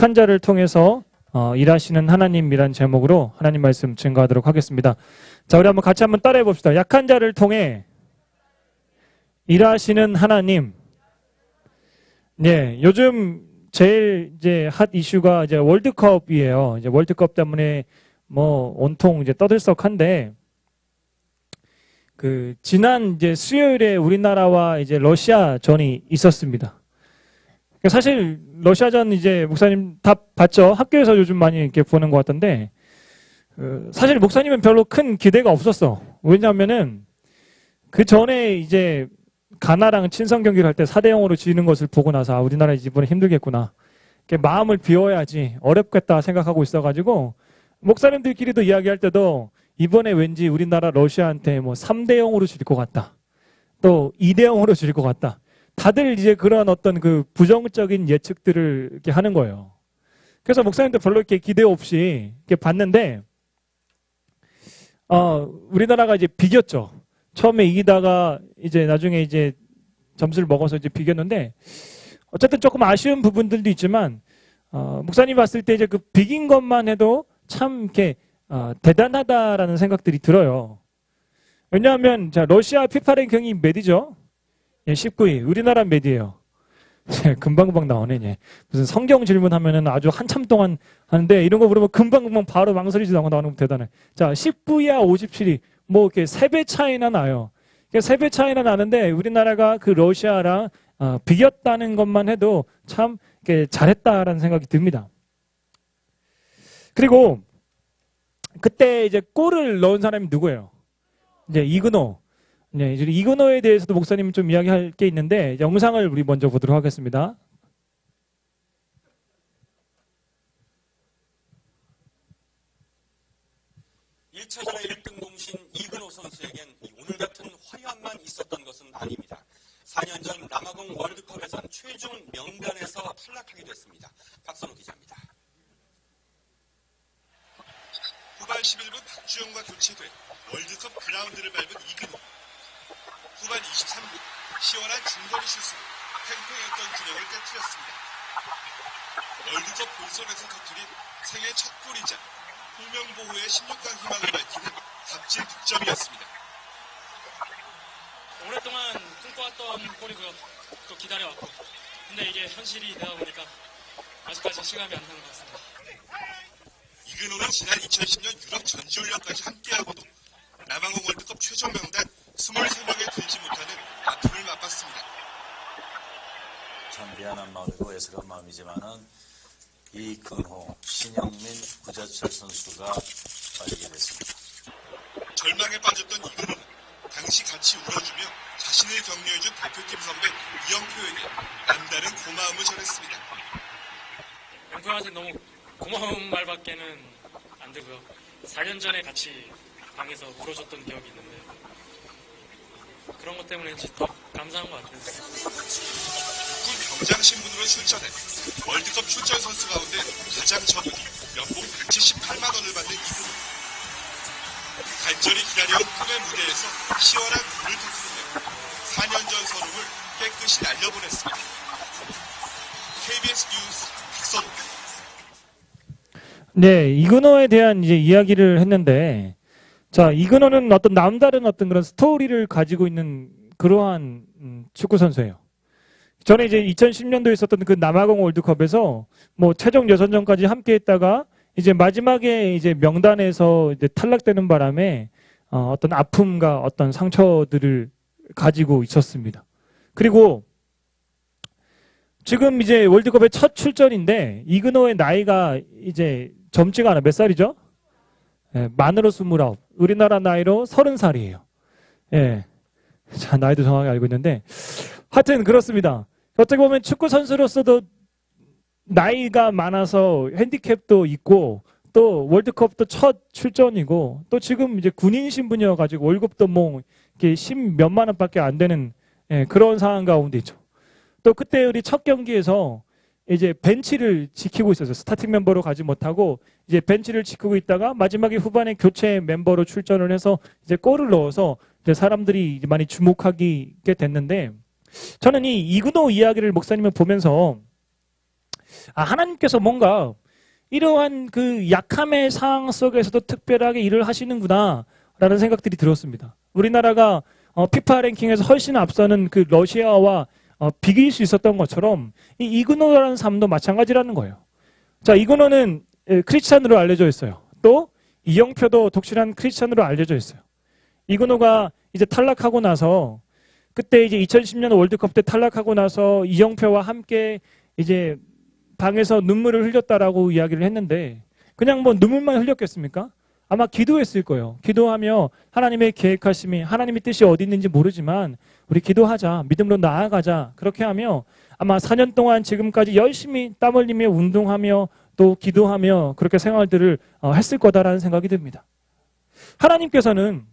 약한 자를 통해서 어, 일하시는 하나님이란 제목으로 하나님 말씀 증거하도록 하겠습니다. 자, 우리 한번 같이 한번 따라해 봅시다. 약한 자를 통해 일하시는 하나님. 네, 요즘 제일 이제 핫 이슈가 이제 월드컵이에요. 이제 월드컵 때문에 뭐 온통 이제 떠들썩한데 그 지난 이제 수요일에 우리나라와 이제 러시아 전이 있었습니다. 그러니까 사실 러시아전 이제 목사님 다 봤죠? 학교에서 요즘 많이 이렇게 보는 것 같던데 그 사실 목사님은 별로 큰 기대가 없었어. 왜냐하면은 그 전에 이제 가나랑 친선 경기를 할 때 4대 0으로 지는 것을 보고 나서 아, 우리나라 이번에 힘들겠구나. 마음을 비워야지 어렵겠다 생각하고 있어가지고 목사님들끼리도 이야기할 때도 이번에 왠지 우리나라 러시아한테 뭐 3대 0으로 질 것 같다. 또 2대 0으로 질 것 같다. 다들 이제 그런 어떤 그 부정적인 예측들을 이렇게 하는 거예요. 그래서 목사님도 별로 이렇게 기대 없이 이렇게 봤는데, 어, 우리나라가 이제 비겼죠. 처음에 이기다가 이제 나중에 이제 점수를 먹어서 이제 비겼는데, 어쨌든 조금 아쉬운 부분들도 있지만, 어, 목사님 봤을 때 이제 그 비긴 것만 해도 참 이렇게 어, 대단하다라는 생각들이 들어요. 왜냐하면 자 러시아 피파 랭킹이 몇이죠? 예, 19위. 우리나라 몇이에요? 예, 금방금방 나오네. 예. 무슨 성경 질문하면은 아주 한참 동안 하는데 이런 거 물으면 금방금방 바로 망설이지도 않고 나오는 거 대단해. 자, 19위야 57위. 뭐 이렇게 세 배 차이나 나요. 세배 차이나 나는데 우리나라가 그 러시아랑 어, 비겼다는 것만 해도 참 이렇게 잘했다라는 생각이 듭니다. 그리고 그때 이제 골을 넣은 사람이 누구예요? 이제 이근호. 네, 이제 이근호에 대해서도 목사님 좀 이야기할 게 있는데 영상을 우리 먼저 보도록 하겠습니다. 1차전의 1등 공신 이근호 선수에겐 이 오늘 같은 화려함만 있었던 것은 아닙니다. 4년 전 남아공 월드컵에선 최종 명단에서 탈락하기도 했습니다. 박선우 기자입니다. 후반 11분 박주영과 교체돼 월드컵 그라운드를 밟은 이근호. 후반 23분 시원한 중거리 슛으로 팽팽했던 균형을 깨뜨렸습니다. 월드컵 본선에서 터뜨린 생애 첫 골이자 홍명보호의 16강 희망을 밝히는 값진 득점이었습니다. 오랫동안 꿈꿔왔던 골이고요. 또 기다려왔고. 근데 이게 현실이 되다 보니까 아직까지 실감이 안 나는 것 같습니다. 이근호는 지난 2010년 유럽 전지훈련까지 함께하고도 남아공 월드컵 최종 명단 23명에 들지 못하는 아픔을 맛봤습니다. 참 미안한 마음이고 애석한 마음이지만은 이근호, 신영민, 구자철 선수가 빠지게 됐습니다. 절망에 빠졌던 이근호는 당시 같이 울어주며 자신을 격려해준 대표팀 선배 이영표에게 남다른 고마움을 전했습니다. 영표한테 너무 고마운 말밖에는 안 되고요. 4년 전에 같이 방에서 울어줬던 기억이 있는데 그런 것 때문인지 더 감사한 것 같아요. 군 병장 신분으로 출전해 월드컵 출전 선수 가운데 가장 적은 연봉 178만 원을 받는 이근호. 간절히 기다려온 꿈의 무대에서 시원한 불을 터뜨리며 4년 전 서름을 깨끗이 날려보냈습니다. KBS 뉴스 박선우 네, 이근호에 대한 이제 이야기를 했는데, 자, 이근호는 어떤 남다른 어떤 그런 스토리를 가지고 있는 그러한 음, 축구 선수예요. 전에 이제 2010년도에 있었던 그 남아공 월드컵에서 뭐 최종 예선전까지 함께 했다가 이제 마지막에 이제 명단에서 이제 탈락되는 바람에 어, 어떤 아픔과 어떤 상처들을 가지고 있었습니다. 그리고 지금 이제 월드컵의 첫 출전인데 이근호의 나이가 이제 젊지가 않아. 몇 살이죠? 예, 만으로 스물아홉. 우리나라 나이로 서른 살이에요. 예. 자, 나이도 정확히 알고 있는데. 하여튼 그렇습니다. 어떻게 보면 축구 선수로서도 나이가 많아서 핸디캡도 있고 또 월드컵도 첫 출전이고 또 지금 이제 군인 신분이어 가지고 월급도 뭐 이렇게 십몇만 원밖에 안 되는 예, 그런 상황 가운데 있죠. 또 그때 우리 첫 경기에서 이제 벤치를 지키고 있었어요. 스타팅 멤버로 가지 못하고 이제 벤치를 지키고 있다가 마지막에 후반에 교체 멤버로 출전을 해서 이제 골을 넣어서 이제 사람들이 많이 주목하게 됐는데 저는 이 이근호 이야기를 목사님을 보면서 아, 하나님께서 뭔가 이러한 그 약함의 상황 속에서도 특별하게 일을 하시는구나 라는 생각들이 들었습니다. 우리나라가 어, 피파 랭킹에서 훨씬 앞서는 그 러시아와 어, 비길 수 있었던 것처럼 이 이그노라는 삶도 마찬가지라는 거예요. 자, 이그노는 에, 크리스찬으로 알려져 있어요. 또 이영표도 독실한 크리스찬으로 알려져 있어요. 이그노가 이제 탈락하고 나서 그때 이제 2010년 월드컵 때 탈락하고 나서 이영표와 함께 이제 방에서 눈물을 흘렸다라고 이야기를 했는데 그냥 뭐 눈물만 흘렸겠습니까? 아마 기도했을 거예요. 기도하며 하나님의 계획하심이 하나님의 뜻이 어디 있는지 모르지만 우리 기도하자. 믿음으로 나아가자. 그렇게 하며 아마 4년 동안 지금까지 열심히 땀 흘리며 운동하며 또 기도하며 그렇게 생활들을 어, 했을 거다라는 생각이 듭니다. 하나님께서는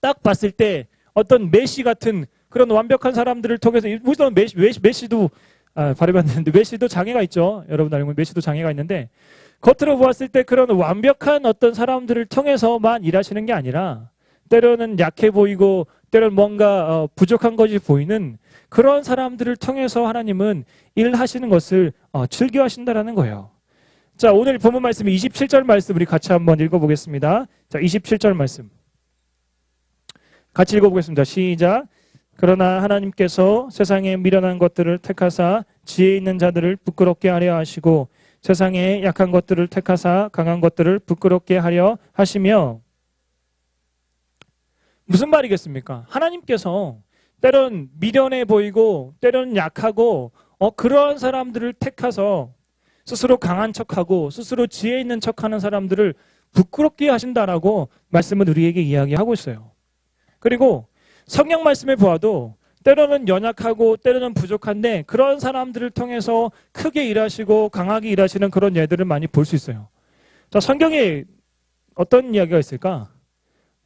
딱 봤을 때 어떤 메시 같은 그런 완벽한 사람들을 통해서 물론 메시, 메시, 메시도 아, 발음이 안 되는데 메시도 장애가 있죠. 여러분 알고 메시도 장애가 있는데 겉으로 보았을 때 그런 완벽한 어떤 사람들을 통해서만 일하시는 게 아니라 때로는 약해 보이고 때로는 뭔가 어, 부족한 것이 보이는 그런 사람들을 통해서 하나님은 일하시는 것을 어, 즐겨하신다라는 거예요. 자 오늘 본문 말씀 27절 말씀 우리 같이 한번 읽어보겠습니다. 자 27절 말씀 같이 읽어보겠습니다. 시작. 그러나 하나님께서 세상에 미련한 것들을 택하사 지혜 있는 자들을 부끄럽게 하려 하시고 세상에 약한 것들을 택하사 강한 것들을 부끄럽게 하려 하시며 무슨 말이겠습니까? 하나님께서 때론 미련해 보이고 때론 약하고 어, 그러한 사람들을 택하서 스스로 강한 척하고 스스로 지혜 있는 척하는 사람들을 부끄럽게 하신다라고 말씀은 우리에게 이야기하고 있어요. 그리고 성경 말씀을 보아도 때로는 연약하고 때로는 부족한데 그런 사람들을 통해서 크게 일하시고 강하게 일하시는 그런 예들을 많이 볼 수 있어요. 자, 성경에 어떤 이야기가 있을까?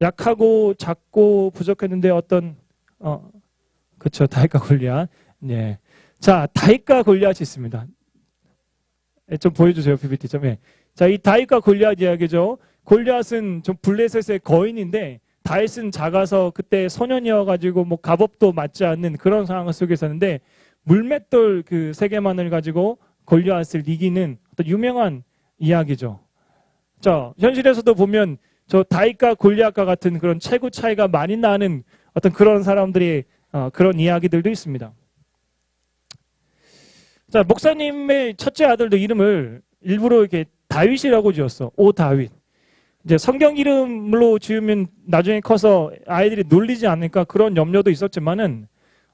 약하고 작고 부족했는데 어떤 어 그렇죠. 다윗과 골리앗. 예. 자, 다윗과 골리앗이 있습니다. 예, 좀 보여주세요, PPT 좀. 예. 자, 이 다윗과 골리앗 이야기죠. 골리앗은 좀 블레셋의 거인인데 다윗은 작아서 그때 소년이어가지고 뭐 갑업도 맞지 않는 그런 상황 속에 있었는데 물맷돌 그 세 개만을 가지고 골리앗을 이기는 어떤 유명한 이야기죠. 자, 현실에서도 보면 저 다윗과 골리앗과 같은 그런 체구 차이가 많이 나는 어떤 그런 사람들이 어, 그런 이야기들도 있습니다. 자, 목사님의 첫째 아들도 이름을 일부러 이렇게 다윗이라고 지었어. 오 다윗. 이제 성경 이름으로 지으면 나중에 커서 아이들이 놀리지 않을까 그런 염려도 있었지만은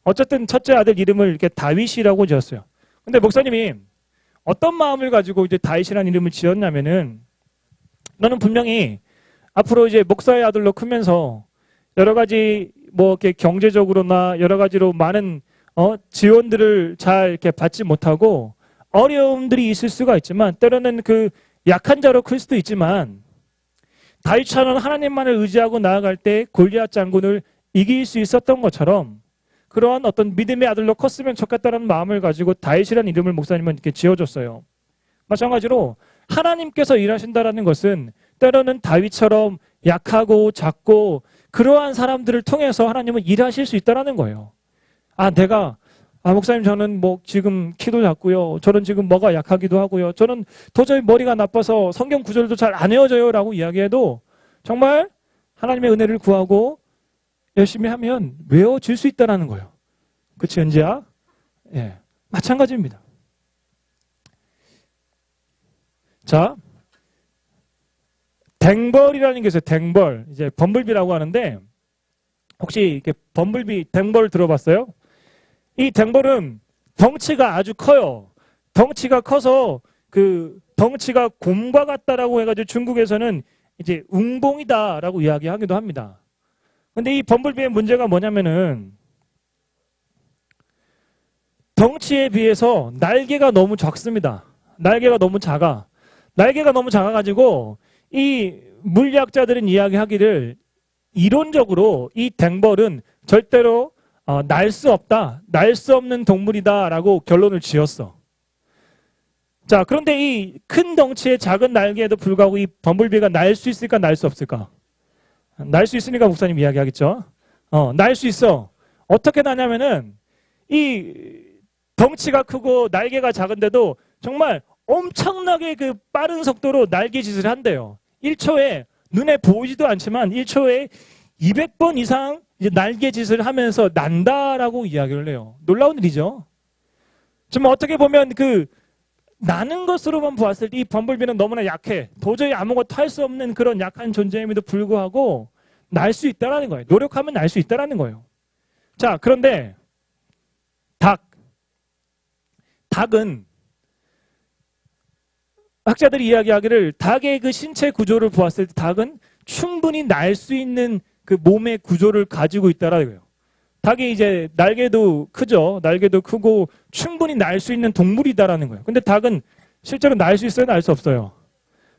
어쨌든 첫째 아들 이름을 이렇게 다윗이라고 지었어요. 근데 목사님이 어떤 마음을 가지고 이제 다윗이라는 이름을 지었냐면은 너는 분명히 앞으로 이제 목사의 아들로 크면서 여러 가지 뭐 이렇게 경제적으로나 여러 가지로 많은 어 지원들을 잘 이렇게 받지 못하고 어려움들이 있을 수가 있지만 때로는 그 약한 자로 클 수도 있지만 다윗처럼 하나님만을 의지하고 나아갈 때 골리앗 장군을 이길 수 있었던 것처럼 그러한 어떤 믿음의 아들로 컸으면 좋겠다는 마음을 가지고 다윗이라는 이름을 목사님은 이렇게 지어줬어요. 마찬가지로 하나님께서 일하신다라는 것은 때로는 다윗처럼 약하고 작고 그러한 사람들을 통해서 하나님은 일하실 수 있다라는 거예요. 아, 내가 아, 목사님 저는 뭐 지금 키도 작고요. 저는 지금 뭐가 약하기도 하고요. 저는 도저히 머리가 나빠서 성경 구절도 잘 안 외워져요 라고 이야기해도 정말 하나님의 은혜를 구하고 열심히 하면 외워질 수 있다라는 거예요. 그치, 은지야? 예. 마찬가지입니다. 자, 댕벌이라는 게 있어요. 댕벌. 이제 범블비라고 하는데 혹시 이렇게 범블비 댕벌 들어봤어요? 이 댕벌은 덩치가 아주 커요. 덩치가 커서 그 덩치가 곰과 같다라고 해가지고 중국에서는 이제 웅봉이다라고 이야기하기도 합니다. 근데 이 범블비의 문제가 뭐냐면은 덩치에 비해서 날개가 너무 작습니다. 날개가 너무 작아. 날개가 너무 작아가지고 이 물리학자들은 이야기하기를 이론적으로 이 댕벌은 절대로 어, 날수 없다, 날 수 없는 동물이다라고 결론을 지었어. 자, 그런데 이 큰 덩치의 작은 날개에도 불구하고 이 범블비가 날 수 있을까, 날 수 없을까? 날 수 있으니까 목사님 이야기하겠죠. 어, 날 수 있어. 어떻게 나냐면은 이 덩치가 크고 날개가 작은데도 정말 엄청나게 그 빠른 속도로 날개짓을 한대요. 1초에 눈에 보이지도 않지만 1초에 200번 이상 이제 날개짓을 하면서 난다라고 이야기를 해요. 놀라운 일이죠. 좀 어떻게 보면 그 나는 것으로만 보았을 때 이 범블비는 너무나 약해. 도저히 아무것도 할 수 없는 그런 약한 존재임에도 불구하고 날 수 있다라는 거예요. 노력하면 날 수 있다라는 거예요. 자, 그런데 닭. 닭은 학자들이 이야기하기를 닭의 그 신체 구조를 보았을 때 닭은 충분히 날 수 있는 그 몸의 구조를 가지고 있다라는 거예요. 닭이 이제 날개도 크죠. 날개도 크고 충분히 날 수 있는 동물이다라는 거예요. 근데 닭은 실제로 날 수 있어요? 날 수 없어요?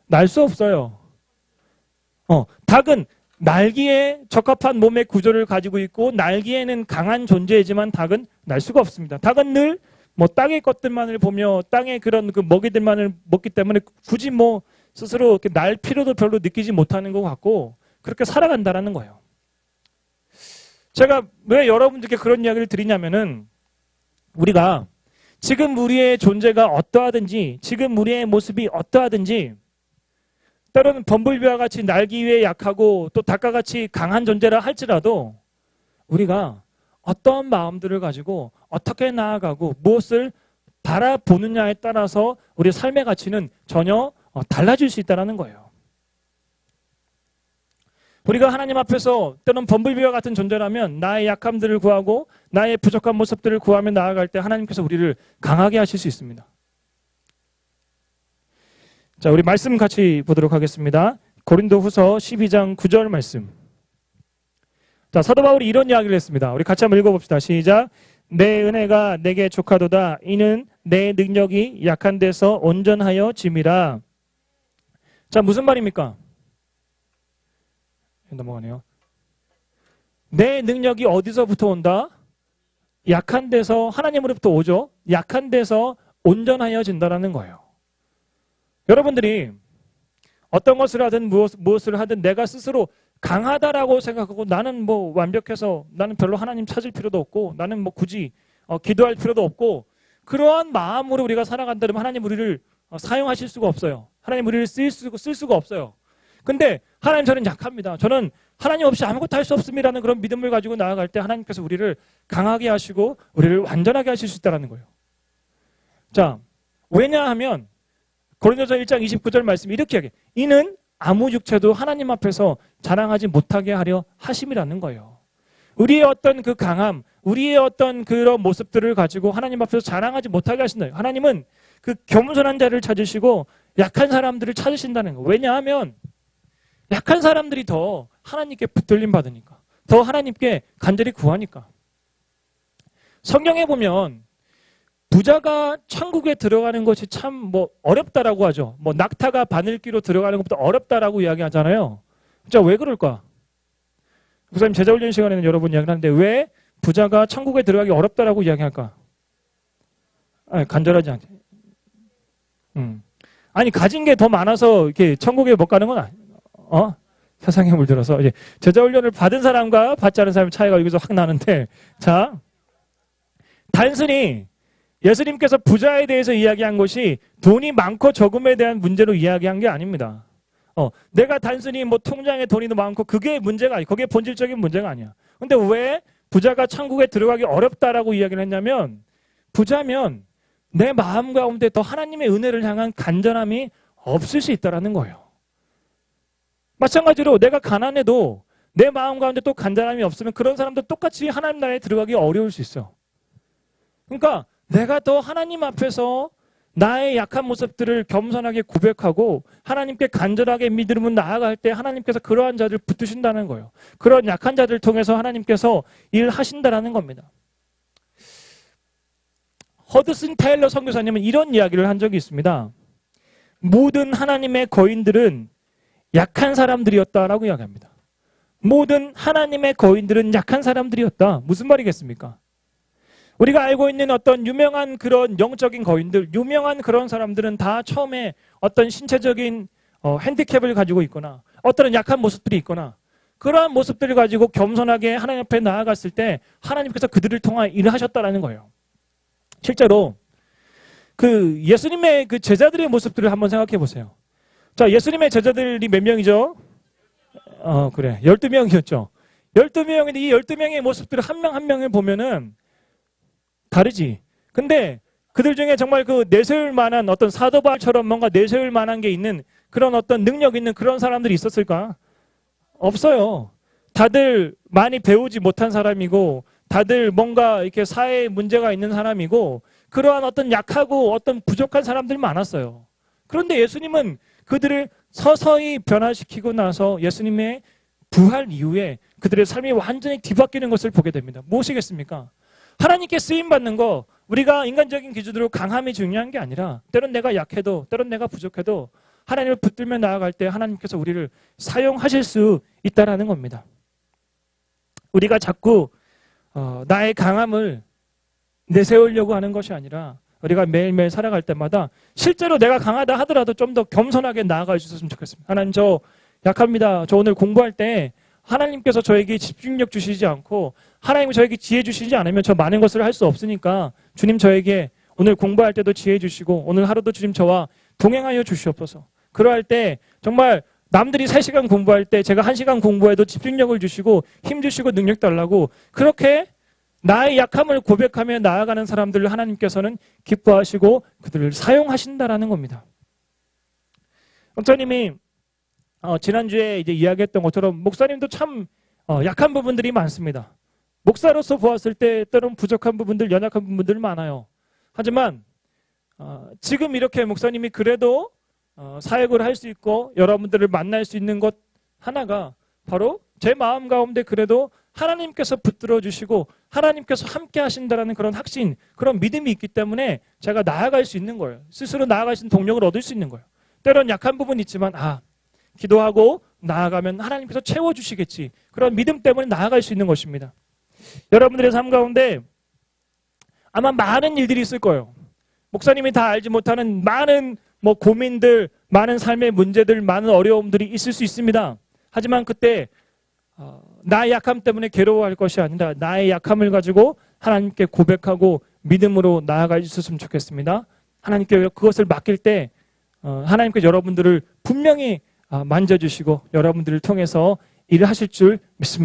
날 수 없어요. 어, 닭은 날기에 적합한 몸의 구조를 가지고 있고 날기에는 강한 존재이지만 닭은 날 수가 없습니다. 닭은 늘 뭐 땅의 것들만을 보며 땅의 그런 그 먹이들만을 먹기 때문에 굳이 뭐 스스로 이렇게 날 필요도 별로 느끼지 못하는 것 같고 그렇게 살아간다라는 거예요. 제가 왜 여러분들께 그런 이야기를 드리냐면은 우리가 지금 우리의 존재가 어떠하든지 지금 우리의 모습이 어떠하든지 때로는 범블비와 같이 날기 위해 약하고 또 닭과 같이 강한 존재라 할지라도 우리가 어떤 마음들을 가지고 어떻게 나아가고 무엇을 바라보느냐에 따라서 우리 삶의 가치는 전혀 어, 달라질 수 있다는 거예요. 우리가 하나님 앞에서 때론 범블비와 같은 존재라면 나의 약함들을 구하고 나의 부족한 모습들을 구하며 나아갈 때 하나님께서 우리를 강하게 하실 수 있습니다. 자, 우리 말씀 같이 보도록 하겠습니다. 고린도 후서 12장 9절 말씀. 자, 사도 바울이 이런 이야기를 했습니다. 우리 같이 한번 읽어봅시다. 시작. 내 은혜가 내게 족하도다. 이는 내 능력이 약한 데서 온전하여 짐이라. 자, 무슨 말입니까? 넘어가네요. 내 능력이 어디서부터 온다? 약한 데서 하나님으로부터 오죠. 약한 데서 온전하여진다라는 거예요. 여러분들이 어떤 것을 하든 무엇, 무엇을 하든 내가 스스로 강하다라고 생각하고 나는 뭐 완벽해서 나는 별로 하나님 찾을 필요도 없고 나는 뭐 굳이 어, 기도할 필요도 없고 그러한 마음으로 우리가 살아간다면 하나님 우리를 어, 사용하실 수가 없어요. 하나님 우리를 쓸, 수, 쓸 수가 없어요. 근데 하나님 저는 약합니다. 저는 하나님 없이 아무것도 할 수 없습니다는 그런 믿음을 가지고 나아갈 때 하나님께서 우리를 강하게 하시고 우리를 완전하게 하실 수 있다는 거예요. 자, 왜냐하면 고린도서 1장 29절 말씀 이렇게 하게 이는 아무 육체도 하나님 앞에서 자랑하지 못하게 하려 하심이라는 거예요. 우리의 어떤 그 강함, 우리의 어떤 그런 모습들을 가지고 하나님 앞에서 자랑하지 못하게 하신다. 하나님은 그 겸손한 자를 찾으시고 약한 사람들을 찾으신다는 거예요. 왜냐하면 약한 사람들이 더 하나님께 붙들림 받으니까. 더 하나님께 간절히 구하니까. 성경에 보면 부자가 천국에 들어가는 것이 참 뭐 어렵다라고 하죠. 뭐 낙타가 바늘기로 들어가는 것보다 어렵다라고 이야기하잖아요. 자, 왜 그럴까? 목사님 제자 훈련 시간에는 여러분 이야기를 하는데 왜 부자가 천국에 들어가기 어렵다라고 이야기할까? 아니, 간절하지 않게. 음. 아니, 가진 게 더 많아서 이렇게 천국에 못 가는 건 아니, 어? 세상에 물들어서 이제 제자 훈련을 받은 사람과 받지 않은 사람의 차이가 여기서 확 나는데 자, 단순히 예수님께서 부자에 대해서 이야기한 것이 돈이 많고 적음에 대한 문제로 이야기한 게 아닙니다. 어, 내가 단순히 뭐 통장에 돈이 많고 그게 문제가 아니, 그게 본질적인 문제가 아니야. 근데 왜 부자가 천국에 들어가기 어렵다라고 이야기를 했냐면 부자면 내 마음 가운데 더 하나님의 은혜를 향한 간절함이 없을 수 있다라는 거예요. 마찬가지로 내가 가난해도 내 마음 가운데 또 간절함이 없으면 그런 사람도 똑같이 하나님 나라에 들어가기 어려울 수 있어. 그러니까 내가 더 하나님 앞에서 나의 약한 모습들을 겸손하게 고백하고 하나님께 간절하게 믿음으로 나아갈 때 하나님께서 그러한 자들 붙드신다는 거예요. 그런 약한 자들을 통해서 하나님께서 일하신다라는 겁니다. 허드슨 테일러 선교사님은 이런 이야기를 한 적이 있습니다. 모든 하나님의 거인들은 약한 사람들이었다라고 이야기합니다. 모든 하나님의 거인들은 약한 사람들이었다. 무슨 말이겠습니까? 우리가 알고 있는 어떤 유명한 그런 영적인 거인들, 유명한 그런 사람들은 다 처음에 어떤 신체적인 어, 핸디캡을 가지고 있거나 어떤 약한 모습들이 있거나 그러한 모습들을 가지고 겸손하게 하나님 앞에 나아갔을 때 하나님께서 그들을 통하여 일을 하셨다라는 거예요. 실제로 그 예수님의 그 제자들의 모습들을 한번 생각해 보세요. 자, 예수님의 제자들이 몇 명이죠? 어, 그래. 12명이었죠. 12명인데 이 12명의 모습들을 한 명 한 명을 보면은 다르지. 근데 그들 중에 정말 그 내세울 만한 어떤 사도발처럼 뭔가 내세울 만한 게 있는 그런 어떤 능력 있는 그런 사람들이 있었을까? 없어요. 다들 많이 배우지 못한 사람이고 다들 뭔가 이렇게 사회에 문제가 있는 사람이고 그러한 어떤 약하고 어떤 부족한 사람들이 많았어요. 그런데 예수님은 그들을 서서히 변화시키고 나서 예수님의 부활 이후에 그들의 삶이 완전히 뒤바뀌는 것을 보게 됩니다. 무엇이겠습니까? 하나님께 쓰임 받는 거 우리가 인간적인 기준으로 강함이 중요한 게 아니라 때론 내가 약해도 때론 내가 부족해도 하나님을 붙들며 나아갈 때 하나님께서 우리를 사용하실 수 있다라는 겁니다. 우리가 자꾸 어, 나의 강함을 내세우려고 하는 것이 아니라 우리가 매일매일 살아갈 때마다 실제로 내가 강하다 하더라도 좀 더 겸손하게 나아가 주셨으면 좋겠습니다. 하나님 저 약합니다. 저 오늘 공부할 때 하나님께서 저에게 집중력 주시지 않고 하나님이 저에게 지혜 주시지 않으면 저 많은 것을 할 수 없으니까 주님 저에게 오늘 공부할 때도 지혜 주시고 오늘 하루도 주님 저와 동행하여 주시옵소서. 그러할 때 정말 남들이 3시간 공부할 때 제가 1시간 공부해도 집중력을 주시고 힘 주시고 능력 달라고 그렇게 나의 약함을 고백하며 나아가는 사람들을 하나님께서는 기뻐하시고 그들을 사용하신다라는 겁니다. 목사님이 어, 지난주에 이제 이야기했던 것처럼 목사님도 참 어, 약한 부분들이 많습니다. 목사로서 보았을 때 때론 부족한 부분들, 연약한 부분들 많아요. 하지만 어, 지금 이렇게 목사님이 그래도 어, 사역을 할 수 있고 여러분들을 만날 수 있는 것 하나가 바로 제 마음 가운데 그래도 하나님께서 붙들어 주시고 하나님께서 함께 하신다라는 그런 확신, 그런 믿음이 있기 때문에 제가 나아갈 수 있는 거예요. 스스로 나아갈 수 있는 동력을 얻을 수 있는 거예요. 때론 약한 부분이 있지만 아 기도하고 나아가면 하나님께서 채워주시겠지. 그런 믿음 때문에 나아갈 수 있는 것입니다. 여러분들의 삶 가운데 아마 많은 일들이 있을 거예요. 목사님이 다 알지 못하는 많은 뭐 고민들, 많은 삶의 문제들, 많은 어려움들이 있을 수 있습니다. 하지만 그때 어, 나의 약함 때문에 괴로워할 것이 아니라 나의 약함을 가지고 하나님께 고백하고 믿음으로 나아가 있었으면 좋겠습니다. 하나님께 그것을 맡길 때 어, 하나님께 여러분들을 분명히 아, 만져주시고 여러분들을 통해서 일을 하실 줄 믿습니다.